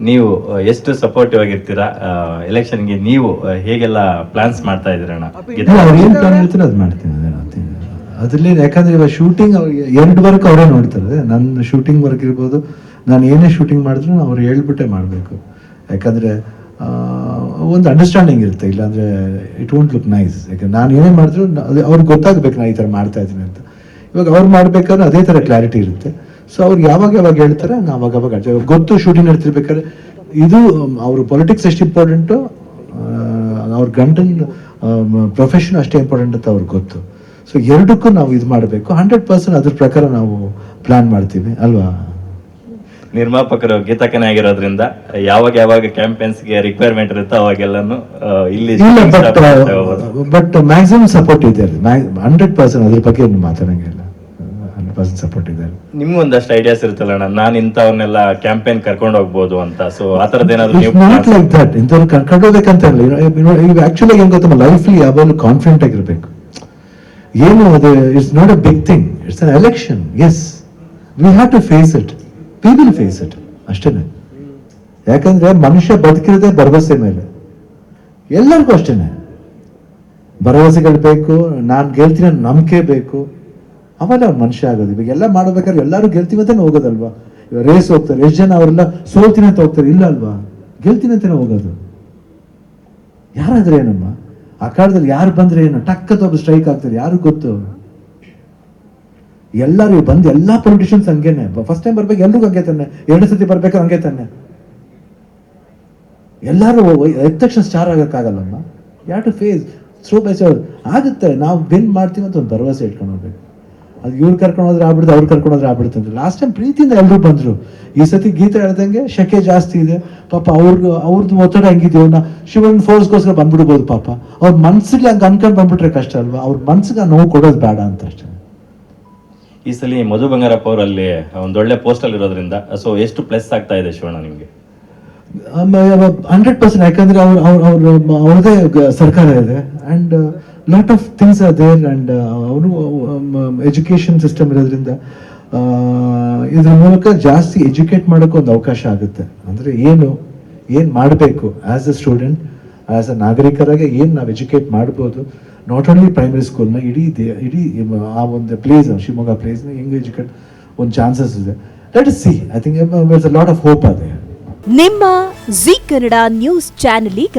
ನೀವು ಎಷ್ಟು ಸಪೋರ್ಟಿವ್ ಆಗಿರ್ತೀರಾ? ಎಲೆಕ್ಷನ್ಗೆ ನೀವು ಹೇಗೆಲ್ಲ ಪ್ಲಾನ್ಸ್ ಮಾಡ್ತಾ ಇದ್ದೀರಣ್ಣ ಇಲ್ಲ, ಅವ್ರು ಏನ್ ಪ್ಲಾನ್ ಹೇಳ್ತಾರೆ. ಅದು ಮಾಡ್ತೀನಿ ಅದೇನು ಅದ್ರಲ್ಲಿ ಯಾಕಂದ್ರೆ ಇವಾಗ ಶೂಟಿಂಗ್ ಎರಡು ವರ್ಕ್ ಅವರೇ ನೋಡ್ತಾರೆ. ನನ್ನ ಶೂಟಿಂಗ್ ವರ್ಕ್ ಇರ್ಬೋದು ನಾನು ಏನೇ ಶೂಟಿಂಗ್ ಮಾಡಿದ್ರು ಅವ್ರು ಹೇಳ್ಬಿಟ್ಟೆ ಮಾಡಬೇಕು. ಯಾಕಂದ್ರೆ ಆ, ಒಂದು ಅಂಡರ್ಸ್ಟ್ಯಾಂಡಿಂಗ್ ಇರುತ್ತೆ. ಇಲ್ಲಾಂದ್ರೆ ಇಟ್ ವೋಂಟ್ ಲುಕ್ ನೈಸ್ ಯಾಕಂದ್ರೆ ನಾನು ಏನೇ ಮಾಡಿದ್ರು ಅದು ಅವ್ರಿಗೆ ಗೊತ್ತಾಗ್ಬೇಕು ನಾನು ಈ ಥರ ಮಾಡ್ತಾ ಇದ್ದೀನಿ ಅಂತ. ಇವಾಗ ಅವ್ರು ಮಾಡಬೇಕಾದ್ರೆ ಅದೇ ಥರ ಕ್ಲಾರಿಟಿ ಇರುತ್ತೆ. ಸೊ ಅವ್ರು ಯಾವಾಗ ಯಾವಾಗ ಹೇಳ್ತಾರೆ ನಾವು ಅವಾಗ ಅವಾಗ. ಗೊತ್ತು ಶೂಟಿಂಗ್ ನಡೆಸಿರ್ಬೇಕಾದ್ರೆ ಇದು ಅವ್ರ ಪೊಲಿಟಿಕ್ಸ್ ಎಷ್ಟು ಇಂಪಾರ್ಟೆಂಟು ಅವ್ರ ಗಂಡನ್ ಪ್ರೊಫೆಷನ್ ಅಷ್ಟೇ ಇಂಪಾರ್ಟೆಂಟ್ ಅಂತ ಅವ್ರಿಗೆ ಗೊತ್ತು. ಸೊ ಎರಡಕ್ಕೂ ನಾವು ಇದು ಮಾಡಬೇಕು. ಹಂಡ್ರೆಡ್ ಪರ್ಸೆಂಟ್ ಅದ್ರ ಪ್ರಕಾರ ನಾವು ಪ್ಲಾನ್ ಮಾಡ್ತೀವಿ ಅಲ್ವಾ? ನಿರ್ಮಾಪಕರು ಗೀತಕನೇ ಆಗಿರೋದ್ರಿಂದ ಯಾವಾಗ ಯಾವಾಗ ಕ್ಯಾಂಪೇನ್ಸ್ಗೆ ರಿಕ್ವೈರ್ಮೆಂಟ್ ಇರುತ್ತೋ ಅವಾಗೆಲ್ಲಾನು ಇಲ್ಲಿ ಬಟ್ ಮ್ಯಾಕ್ಸಿಮಮ್ ಸಪೋರ್ಟ್ ಇದೆ ಹಂಡ್ರೆಡ್ ಪರ್ಸೆಂಟ್ ಅದ್ರ ಬಗ್ಗೆ ಮಾತಾಡಂಗೆ ಮಾತಾಡಂಗಿಲ್ಲ. ಪರ್ಸೆಂಟ್ ಸಪೋರ್ಟ್ ಇದೆ ನಿಮ್ಗೆ ಒಂದಷ್ಟು ಐಡಿಯಾಸ್ ಇರುತ್ತಲ್ಲ ಅಣ್ಣ? ನಾನು ಇಂಥವನ್ನೆಲ್ಲ ಕ್ಯಾಂಪೇನ್ ಕರ್ಕೊಂಡು ಹೋಗ್ಬೋದು ಅಂತ. ಸೊ ಆ ಥರದ್ದು ಏನಾದ್ರು ನಾಟ್ ಲೈಕ್ ದಟ್ ಇಂಥವ್ರು ಕರ್ಕೊಂಡೋಗ್ಬೇಕಂತ ಇಲ್ಲ ಈಗ ಆಕ್ಚುಲಿ ಏನು ಗೊತ್ತಮ್ಮ ಲೈಫಲ್ಲಿ ಯಾವಾಗಲೂ ಕಾನ್ಫಿಡೆಂಟ್ ಆಗಿರಬೇಕು. ಏನು ಅದು it's not a big thing it's an election as we have to face it we will face it ಅಷ್ಟೇ ಯಾಕಂದ್ರೆ ಮನುಷ್ಯ ಬದುಕಿರೋದೇ ಭರವಸೆ ಮೇಲೆ. ಎಲ್ಲರಿಗೂ ಅಷ್ಟೇನೆ. ಭರವಸೆಗಳು ಬೇಕು ನಾನು ಗೆಲ್ತೀನಿ ನಂಬಿಕೆ ಬೇಕು. ಆಮೇಲೆ ಅವ್ರು ಮನುಷ್ಯ ಆಗೋದು. ಇವಾಗ ಎಲ್ಲ ಮಾಡ್ಬೇಕಾದ್ರೆ ಎಲ್ಲರೂ ಗೆಲ್ತೀವಿ ಅಂತಾನೆ ಹೋಗೋದಲ್ವಾ? ಇವಾಗ ರೇಸ್ ಹೋಗ್ತಾರೆ, ಎಷ್ಟು ಜನ ಅವರೆಲ್ಲ ಸೋಲ್ತೀನಿ ಅಂತ ಹೋಗ್ತಾರೆ, ಇಲ್ಲ ಅಲ್ವಾ? ಗೆಲ್ತೀನಿ ಅಂತಾನೆ ಹೋಗೋದು. ಯಾರಾದ್ರೆ ಏನಮ್ಮ? ಆ ಕಾಲದಲ್ಲಿ ಯಾರು ಬಂದ್ರೆ ಏನು? ಟಕ್ಕ ಒಬ್ಬ ಸ್ಟ್ರೈಕ್ ಆಗ್ತಾರೆ, ಯಾರು ಗೊತ್ತು? ಎಲ್ಲರೂ ಬಂದು ಎಲ್ಲ ಪೊಲಿಟಿಷಿಯನ್ಸ್ ಹಂಗೇನೆ. ಫಸ್ಟ್ ಟೈಮ್ ಬರ್ಬೇಕು, ಎಲ್ರಿಗೂ ಹಂಗೆ ತಾನೆ. ಎರಡು ಸತಿ ಬರ್ಬೇಕು, ಹಂಗೆ ತಾನೆ. ಎಲ್ಲರೂ ಎದ್ದ ತಕ್ಷಣ star ಆಗಕ್ಕಾಗಲ್ಲಮ್ಮ? Yeah to face through by ಆಗುತ್ತೆ. ನಾವು ವಿನ್ ಮಾಡ್ತೀವಿ ಅಂತ ಒಂದು ಭರವಸೆ ಇಟ್ಕೊಂಡು ಹೋಗ್ಬೇಕು. ಅದು ಇವ್ರು ಕರ್ಕೊಂಡು ಹೋದ್ರೆ ಆಗ್ಬಿಡುತ್ತೆ ಅವ್ರು ಕರ್ಕೊಂಡು ಹೋದ್ರೆ ಆಗ್ಬಿಡುತ್ತೆ ಅಂತ. ಲಾಸ್ಟ್ ಟೈಮ್ ಪ್ರೀತಿಯಿಂದ ಎಲ್ಲರೂ ಬಂದ್ರು. ಈ ಸತಿ ಗೀತೆ ಹೇಳ್ದಂಗೆ ಶಕೆ ಜಾಸ್ತಿ ಇದೆ. ಪಾಪ ಅವ್ರಿಗೂ ಅವ್ರದ್ದು ಒತ್ತಡ ಹೆಂಗಿದೆಯೋ ನಾ ಶಿವನ್ ಫೋರ್ಸ್ಗೋಸ್ಕರ ಬಂದ್ಬಿಡ್ಬೋದು ಪಾಪ. ಅವ್ರ ಮನ್ಸಿಗೆ ಹಂಗೆ ಅನ್ಕೊಂಡು ಬಂದ್ಬಿಟ್ರೆ ಕಷ್ಟ ಅಲ್ವಾ? ಅವ್ರ ಮನ್ಸಿಗೆ ನೋವು ಕೊಡೋದು ಬೇಡ ಅಂತ ಅಷ್ಟೇ. ಈ ಸಲ ಮಧು ಬಂಗಾರಪ್ಪ ಅವರಲ್ಲಿ ಒಂದೊಳ್ಳೆ ಪೋಸ್ಟಲ್ಲಿ ಇರೋದ್ರಿಂದ ಸೊ ಎಷ್ಟು ಪ್ಲಸ್ ಆಗ್ತಾ ಇದೆ ಶಿವಣ್ಣ ನಿಮ್ಗೆ? ಹಂಡ್ರೆಡ್ ಪರ್ಸೆಂಟ್ ಯಾಕಂದ್ರೆ ಅವ್ರ ಅವ್ರ ಅವ್ರ ಅವ್ರದೇ ಸರ್ಕಾರ ಇದೆ. And lot of things are there and ಅವರು ಎಜುಕೇಶನ್ ಸಿಸ್ಟಮ್ ಇರೋದ್ರಿಂದ ಇದ್ರ ಮೂಲಕ ಜಾಸ್ತಿ ಎಜುಕೇಟ್ ಮಾಡೋಕೆ ಒಂದು ಅವಕಾಶ ಆಗುತ್ತೆ. ಅಂದರೆ ಏನು ಏನು ಮಾಡಬೇಕು as a student as a ನಾಗರಿಕರಾಗಿ ಏನು ನಾವು ಎಜುಕೇಟ್ ಮಾಡ್ಬೋದು ನಾಟ್ ಓನ್ಲಿ ಪ್ರೈಮರಿ ಸ್ಕೂಲ್ನ ಇಡೀ ದೇ- ಇಡೀ ಆ ಒಂದು ಪ್ಲೇಸ್ ಶಿವಮೊಗ್ಗ ಪ್ಲೇಸ್ನ ಹೆಂಗೆ ಎಜುಕೇಟ್ ಒಂದು ಚಾನ್ಸಸ್ ಇದೆ. Let see I think lot of hope ಅದೇ ನಿಮ್ಮ ಜಿ ಕನ್ನಡ ನ್ಯೂಸ್ ಚಾನೆಲ್ ಈಗ